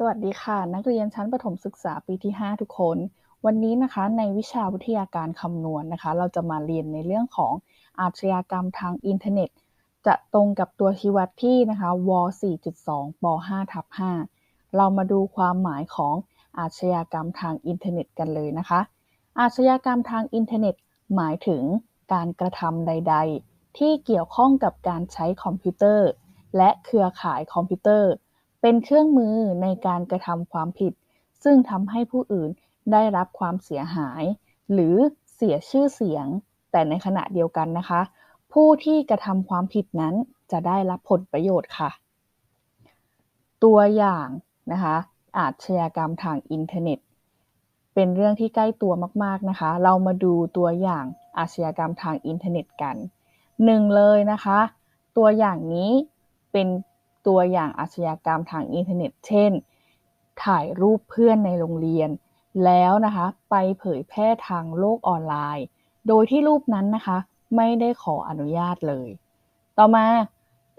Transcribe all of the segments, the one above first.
สวัสดีค่ะ นักเรียนชั้นประถมศึกษาปีที่ 5 ทุกคน วันนี้นะคะในวิชาวิทยาการคำนวณนนะคะ เราจะมาเรียนในเรื่องของอาชญากรรมทางอินเทอร์เน็ต จะตรงกับตัวชี้วัดที่นะคะว4.2ป5ทับ5เรามาดูความหมายของอาชญากรรมทางอินเทอร์เน็ตกันเลยนะคะ อาชญากรรมทางอินเทอร์เน็ต หมายถึงการกระทำใด ๆ ที่เกี่ยวข้องกับการใช้คอมพิวเตอร์ และเครือข่ายคอมพิวเตอร์ เป็นเครื่องมือในการกระทำความผิด ซึ่งทำให้ผู้อื่นได้รับความเสียหาย หรือเสียชื่อเสียง แต่ในขณะเดียวกันนะคะ ผู้ที่กระทำความผิดนั้นจะได้รับผลประโยชน์ค่ะ ตัวอย่างนะคะ อาชญากรรมทางอินเทอร์เน็ต เป็นเรื่องที่ใกล้ตัวมากๆนะคะ เรามาดูตัวอย่างอาชญากรรมทางอินเทอร์เน็ตกันหนึ่งเลยนะคะ ตัวอย่างนี้เป็น ตัวอย่างอาชญากรรมทางอินเทอร์เน็ต เช่น ถ่ายรูปเพื่อนในโรงเรียน แล้วนะคะ ไปเผยแพร่ทางโลกออนไลน์ โดยที่รูปนั้นนะคะ ไม่ได้ขออนุญาตเลย ต่อมา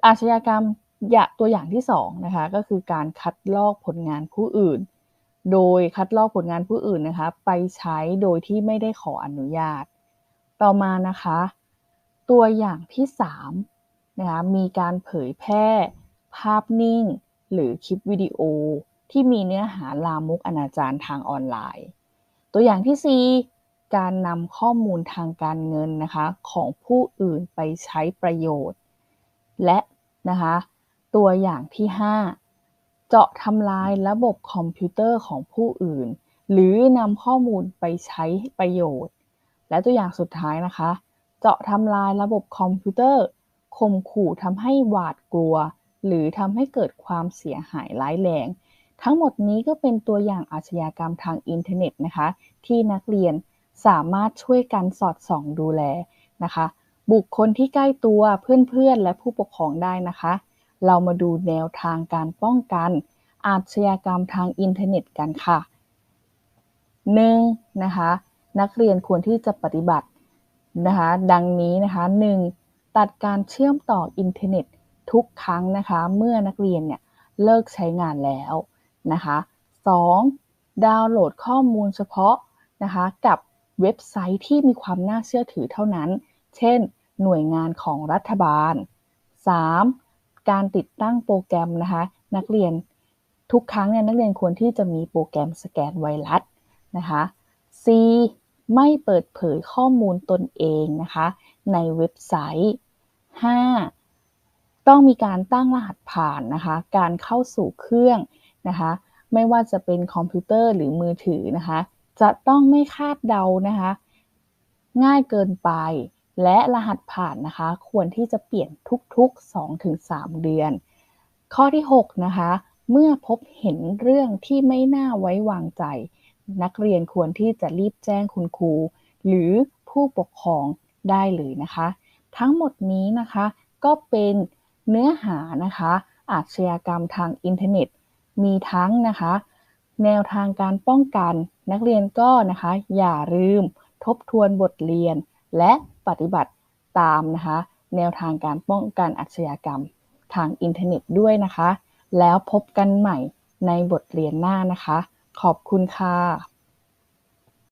อาชญากรรมอย่าตัวอย่างที่2นะคะก็คือการคัดลอกผลงานผู้อื่น โดยคัดลอกผลงานผู้อื่นนะคะ ไปใช้โดยที่ไม่ได้ขออนุญาต ต่อมานะคะ ตัวอย่างที่3นะคะมีการเผยแพร่ ภาพนิ่ง หรือคลิปวิดีโอที่มีเนื้อหาลามกอนาจารทางออนไลน์ ตัวอย่างที่ 4 การนำข้อมูลทางการเงินนะคะของผู้อื่นไปใช้ประโยชน์ และนะคะตัวอย่างที่ 5 เจาะทำลายระบบคอมพิวเตอร์ของผู้อื่น หรือนำข้อมูลไปใช้ประโยชน์ และตัวอย่างสุดท้ายนะคะ เจาะทำลายระบบคอมพิวเตอร์ข่มขู่ทำให้หวาดกลัว หรือทำให้เกิดความเสียหายร้ายแรง ทั้งหมดนี้ก็เป็นตัวอย่างอาชญากรรมทางอินเทอร์เน็ตนะคะ ที่นักเรียนสามารถช่วยกันสอดส่องดูแลนะคะ บุคคลที่ใกล้ตัวเพื่อนๆ และผู้ปกครองได้นะคะ เรามาดูแนวทางการป้องกัน อาชญากรรมทางอินเทอร์เน็ตกันค่ะ 1. นะคะนักเรียนควรที่จะปฏิบัตินะคะ ดังนี้นะคะ 1. ตัดการเชื่อมต่ออินเทอร์เน็ต ทุกครั้งนะคะเมื่อนักเรียนเนี่ยเลิกใช้งานแล้วนะคะ 2. ดาวน์โหลดข้อมูลเฉพาะนะคะกับเว็บไซต์ที่มีความน่าเชื่อถือเท่านั้น เช่น หน่วยงานของรัฐบาล 3. การติดตั้งโปรแกรมนะคะนักเรียนทุกครั้งเนี่ยนักเรียนควรที่จะมีโปรแกรมสแกนไวรัสนะคะ C ไม่เปิดเผยข้อมูลตนเองนะคะในเว็บไซต์ 5. ต้องมีการตั้งรหัสผ่านนะคะ การเข้าสู่เครื่องนะคะ ไม่ว่าจะเป็นคอมพิวเตอร์หรือมือถือนะคะ จะต้องไม่คาดเดานะคะ ง่ายเกินไป และรหัสผ่านนะคะ ควรที่จะเปลี่ยนทุกๆ 2-3 เดือน ข้อที่ 6 นะคะ เมื่อพบเห็นเรื่องที่ไม่น่าไว้วางใจ นักเรียนควรที่จะรีบแจ้งคุณครู หรือผู้ปกครองได้เลยนะคะ ทั้งหมดนี้นะคะก็เป็น เนื้อหานะคะ อาชญากรรมทางอินเทอร์เน็ต มีทั้งนะคะ แนวทางการป้องกัน นักเรียนก็นะคะ อย่าลืมทบทวนบทเรียน และปฏิบัติตามนะคะ แนวทางการป้องกันอาชญากรรมทางอินเทอร์เน็ตด้วยนะคะ แล้วพบกันใหม่ในบทเรียนหน้านะคะ ขอบคุณค่ะ